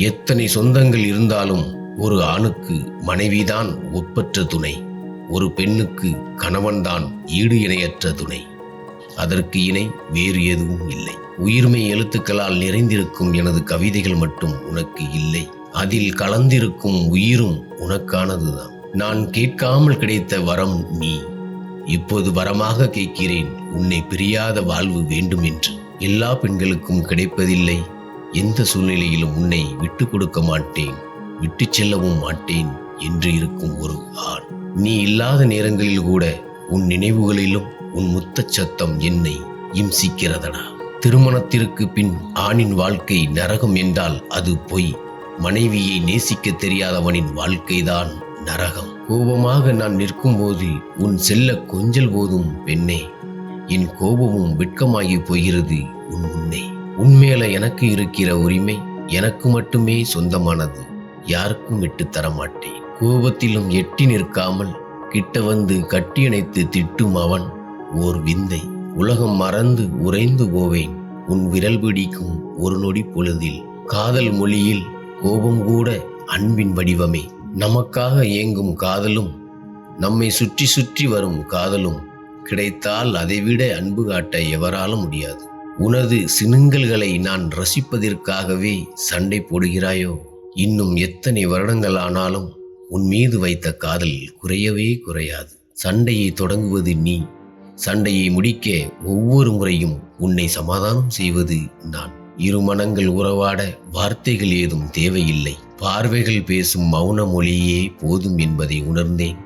எத்தனை சொந்தங்கள் இருந்தாலும் ஒரு ஆணுக்கு மனைவிதான் ஒப்பற்ற துணை ஒரு பெண்ணுக்கு கணவன்தான் ஈடு இணையற்ற துணை. அதற்கு இணை வேறு எதுவும் இல்லை. உயிர்மை எழுத்துக்களால் நிறைந்திருக்கும் எனது கவிதைகள் மட்டும் உனக்கு இல்லை. அதில் கலந்திருக்கும் உயிரும் உனக்கானதுதான். நான் கேட்காமல் கிடைத்த வரம் நீ. இப்போது வரமாக கேட்கிறேன். உன்னை பிரியாத வாழ்வு வேண்டும் என்று. எல்லா பெண்களுக்கும் கிடைப்பதில்லை. எந்த சூழ்நிலையிலும் உன்னை விட்டு கொடுக்க மாட்டேன் விட்டு செல்லவும் மாட்டேன் என்று இருக்கும் ஒரு ஆண். நீ இல்லாத நேரங்களில் கூட உன் நினைவுகளிலும் உன் முத்தச் சத்தம் என்னை இம்சிக்கிறதடா. திருமணத்திற்கு பின் ஆணின் வாழ்க்கை நரகம் என்றால் அது பொய். மனைவியை நேசிக்க தெரியாதவனின் வாழ்க்கைதான் நரகம். கோபமாக நான் நிற்கும்போது உன் செல்ல கொஞ்சல் போதும் பெண்ணே. என் கோபமும் வெட்கமாகி போகிறது உன் முன்னே. உன்மேல எனக்கு இருக்கிற உரிமை எனக்கு மட்டுமே சொந்தமானது. யாருக்கும் விட்டு தரமாட்டேன். கோபத்திலும் எட்டி நிற்காமல் கிட்ட வந்து கட்டியணைத்து திட்டும் அவன் ஓர் விந்தை. உலகம் மறந்து உறைந்து போவேன். உன் விரல் பிடிக்கும் ஒரு நொடி பொழுதில் காதல் மொழியில் கோபம் கூட அன்பின் வடிவமே. நமக்காக ஏங்கும் காதலும் நம்மை சுற்றி சுற்றி வரும் காதலும் கிடைத்தால் அதைவிட அன்பு காட்ட எவராலும் முடியாது. உனது சினுங்கல்களை நான் ரசிப்பதற்காகவே சண்டை போடுகிறாயோ? இன்னும் எத்தனை வருடங்கள் ஆனாலும் உன் மீது வைத்த காதல் குறையவே குறையாது. சண்டையை தொடங்குவது நீ. சண்டையை முடிக்க ஒவ்வொரு முறையும் உன்னை சமாதானம் செய்வது நான். இருமனங்கள் உறவாட வார்த்தைகள் ஏதும் தேவையில்லை. பார்வைகள் பேசும் மௌன மொழியே போதும் என்பதை உணர்ந்தேன்.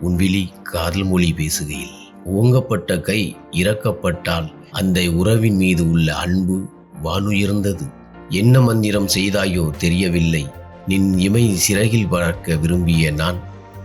உன் விழி காதல் மொழி பேசுகையில். ஓங்கப்பட்ட கை இறக்கப்பட்டால் அந்த உறவின் மீது உள்ள அன்பு வானுயர்ந்தது. என்ன மந்திரம் செய்தாயோ தெரியவில்லை. நின் இமை சிறகில் வளர்க்க விரும்பிய நான்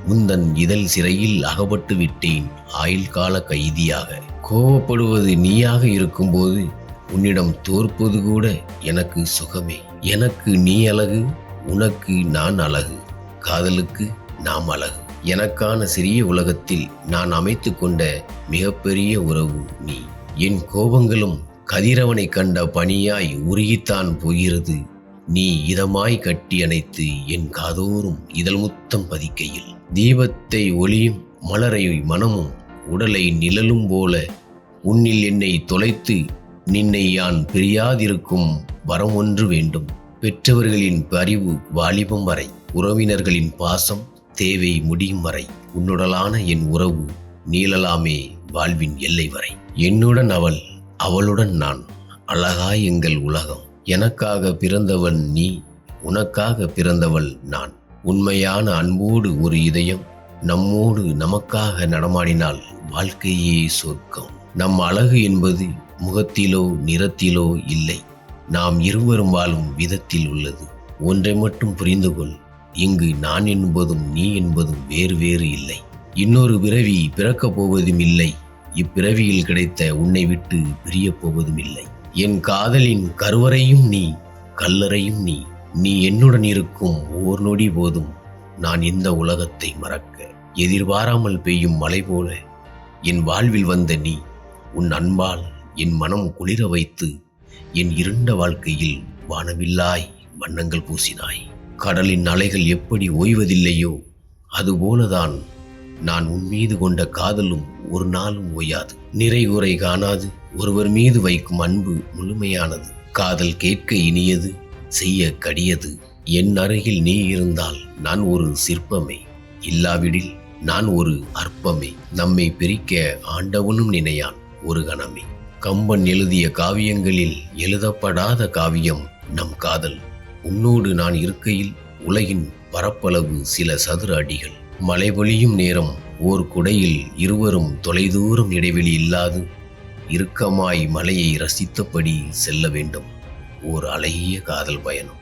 உந்தன் இதழ் சிறையில் அகப்பட்டு விட்டேன் ஆயுள் கால கைதியாக. கோவப்படுவது நீயாக இருக்கும்போது உன்னிடம் தோற்பது கூட எனக்கு சுகமே. எனக்கு நீ அழகு உனக்கு நான் அழகு. காதலுக்கு நாம் அழகு. எனக்கான சிறிய உலகத்தில் நான் அமைத்து கொண்ட மிகப்பெரிய உறவு நீ. என் கோபங்களும் கதிரவனை கண்ட பனியாய் உருகித்தான் போகிறது. நீ இதமாய் கட்டி அணைத்து என் காதோறும் இதழ் முத்தம் பதிக்கையில். தீபத்தை ஒளியும் மலரை மனமும் உடலை நிழலும் போல உன்னில் என்னை தொலைத்து நின்னை யான் பிரியாதிருக்கும் வரம் ஒன்று வேண்டும். பெற்றவர்களின் பரிவு வாலிபம் வரை உறவினர்களின் பாசம் தேவை முடியும் வரை உன்னுடலான என் உறவு நீளலாமே வாழ்வின் எல்லை வரை. என்னுடன் அவள் அவளுடன் நான். அழகாய் எங்கள் உலகம். எனக்காக பிறந்தவன் நீ உனக்காக பிறந்தவள் நான். உண்மையான அன்போடு ஒரு இதயம் நம்மோடு நமக்காக நடமாடினால் வாழ்க்கையே சொர்க்கம். நம் அழகு என்பது முகத்திலோ நிறத்திலோ இல்லை. நாம் இருவரும் வாழும் விதத்தில் உள்ளது. ஒன்றை மட்டும் புரிந்து கொள் இங்கு நான் என்பதும் நீ என்பதும் வேறு வேறு இல்லை. இன்னொரு பிறவி பிறக்கப் போவதும் இல்லை. இப்பிறவியில் கிடைத்த உன்னை விட்டு பிரியப் போவதும் இல்லை என் காதலின் கருவறையும் நீ கல்லறையும் நீ நீ என்னுடன் இருக்கும் ஓர் நொடி போதும் நான் இந்த உலகத்தை மறக்க. எதிர்பாராமல் பெய்யும் மழை போல என் வாழ்வில் வந்த நீ உன் அன்பால் என் மனம் குளிர வைத்து என் இருண்ட வாழ்க்கையில் வானவில்லாய் வண்ணங்கள் பூசினாய். கடலின் அலைகள் எப்படி ஓய்வதில்லையோ அதுபோலதான் நான் உன் மீது கொண்ட காதலும் ஒரு நாளும் ஓயாது. நிறைகுறை காணாது ஒருவர் மீது வைக்கும் அன்பு முழுமையானது. காதல் கேட்க இனியது செய்ய கடியது. என் அருகில் நீ இருந்தால் நான் ஒரு சிற்பமே. இல்லாவிடில் நான் ஒரு அற்பமே. நம்மை பிரிக்க ஆண்டவனும் நினையான் ஒரு கணமே. கம்பன் எழுதிய காவியங்களில் எழுதப்படாத காவியம் நம் காதல். உன்னோடு நான் இருக்கையில் உலகின் பரப்பளவு சில சதுர அடிகள். மழை பொழியும் நேரம் ஓர் குடையில் இருவரும் தொலைதூரம் இடைவெளி இல்லாது இறுக்கமாய் மலையை ரசித்தபடி செல்ல வேண்டும். ஓர் அழகிய காதல் பயணம்.